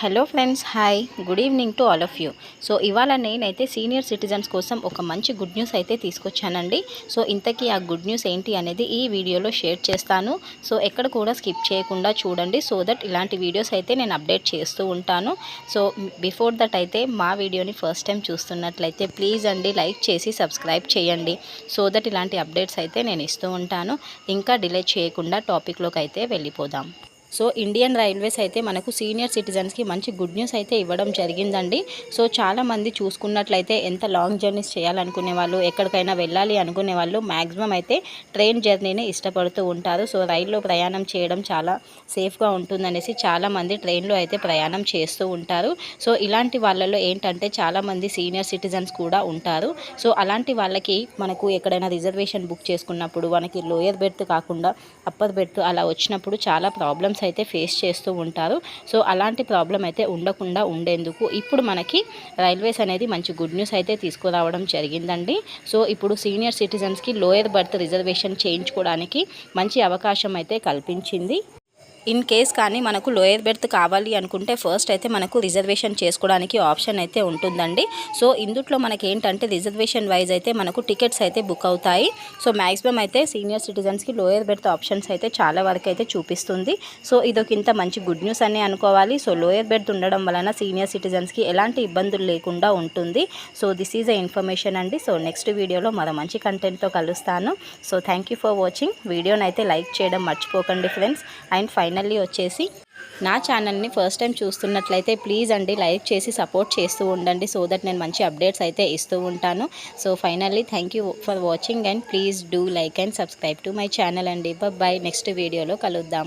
Hello friends hi. Good evening to all of you. So ఇవాళ నేనైతే senior citizens కోసం ఒక మంచి గుడ్ న్యూస్ అయితే తీసుకొచ్చానండి. సో ఇంతకీ ఆ గుడ్ న్యూస్ ఏంటి అనేది ఈ వీడియోలో షేర్ చేస్తాను. సో ఎక్కడ కూడా స్కిప్ చేయకుండా చూడండి. సో దట్ ఇలాంటి వీడియోస్ అయితే నేను అప్డేట్ చేస్తూ ఉంటాను. సో బిఫోర్ దట్ అయితే మా వీడియోని ఫస్ట్ టైం చూస్తున్నట్లయితే ప్లీజ్ అండి లైక్ చేసి సబ్స్క్రైబ్ చేయండి. సో దట్ ఇలాంటి అప్డేట్స్ అయితే నేను ఇస్తూ ఉంటాను. ఇంకా డిలే చేయకుండా టాపిక్లోకి అయితే వెళ్ళిపోదాం. సో ఇండియన్ రైల్వేస్ అయితే మనకు సీనియర్ సిటిజన్స్కి మంచి గుడ్ న్యూస్ అయితే ఇవ్వడం జరిగిందండి. సో చాలామంది చూసుకున్నట్లయితే ఎంత లాంగ్ జర్నీస్ చేయాలనుకునే వాళ్ళు ఎక్కడికైనా వెళ్ళాలి అనుకునే వాళ్ళు మ్యాక్సిమం అయితే ట్రైన్ జర్నీని ఇష్టపడుతూ ఉంటారు. సో రైల్లో ప్రయాణం చేయడం చాలా సేఫ్గా ఉంటుందనేసి చాలామంది ట్రైన్లో అయితే ప్రయాణం చేస్తూ ఉంటారు. సో ఇలాంటి వాళ్ళలో ఏంటంటే చాలామంది సీనియర్ సిటిజన్స్ కూడా ఉంటారు. సో అలాంటి వాళ్ళకి మనకు ఎక్కడైనా రిజర్వేషన్ బుక్ చేసుకున్నప్పుడు మనకి లోయర్ బెర్త్ కాకుండా అప్పర్ బెర్త్ అలా వచ్చినప్పుడు చాలా ప్రాబ్లమ్స్ అయితే ఫేస్ చేస్తూ ఉంటారు. సో అలాంటి ప్రాబ్లం అయితే ఉండకుండా ఉండేందుకు ఇప్పుడు మనకి రైల్వేస్ అనేది మంచి గుడ్ న్యూస్ అయితే తీసుకురావడం జరిగిందండి. సో ఇప్పుడు సీనియర్ సిటిజన్స్కి లోయర్ బర్త్ రిజర్వేషన్ చేయించుకోవడానికి మంచి అవకాశం అయితే కల్పించింది. ఇన్ కేస్ కానీ మనకు లోయర్ బెర్త్ కావాలి అనుకుంటే ఫస్ట్ అయితే మనకు రిజర్వేషన్ చేసుకోవడానికి ఆప్షన్ అయితే ఉంటుందండి. సో ఇందుట్లో మనకి ఏంటంటే రిజర్వేషన్ వైజ్ అయితే మనకు టికెట్స్ అయితే బుక్ అవుతాయి. సో మ్యాక్సిమం అయితే సీనియర్ సిటిజన్స్కి లోయర్ బెర్త్ ఆప్షన్స్ అయితే చాలా వరకు అయితే చూపిస్తుంది. సో ఇదొక ఇంత మంచి గుడ్ న్యూస్ అని అనుకోవాలి. సో లోయర్ బెర్త్ ఉండడం వలన సీనియర్ సిటిజన్స్కి ఎలాంటి ఇబ్బందులు లేకుండా ఉంటుంది. So this is a information అండి. సో నెక్స్ట్ వీడియోలో మరో మంచి కంటెంట్తో కలుస్తాను. So thank you for watching వీడియోని అయితే లైక్ చేయడం మర్చిపోకండి ఫ్రెండ్స్. అండ్ ఫైనల్లీ వచ్చేసి నా ఛానల్ని ఫస్ట్ టైం చూస్తున్నట్లయితే ప్లీజ్ అండి లైక్ చేసి సపోర్ట్ చేస్తూ ఉండండి సో దట్ నేను మంచి అప్డేట్స్ అయితే ఇస్తూ ఉంటాను. So finally thank you for watching and please do like and subscribe to my channel అండి. బాయ్ నెక్స్ట్ వీడియోలో కలుద్దాం.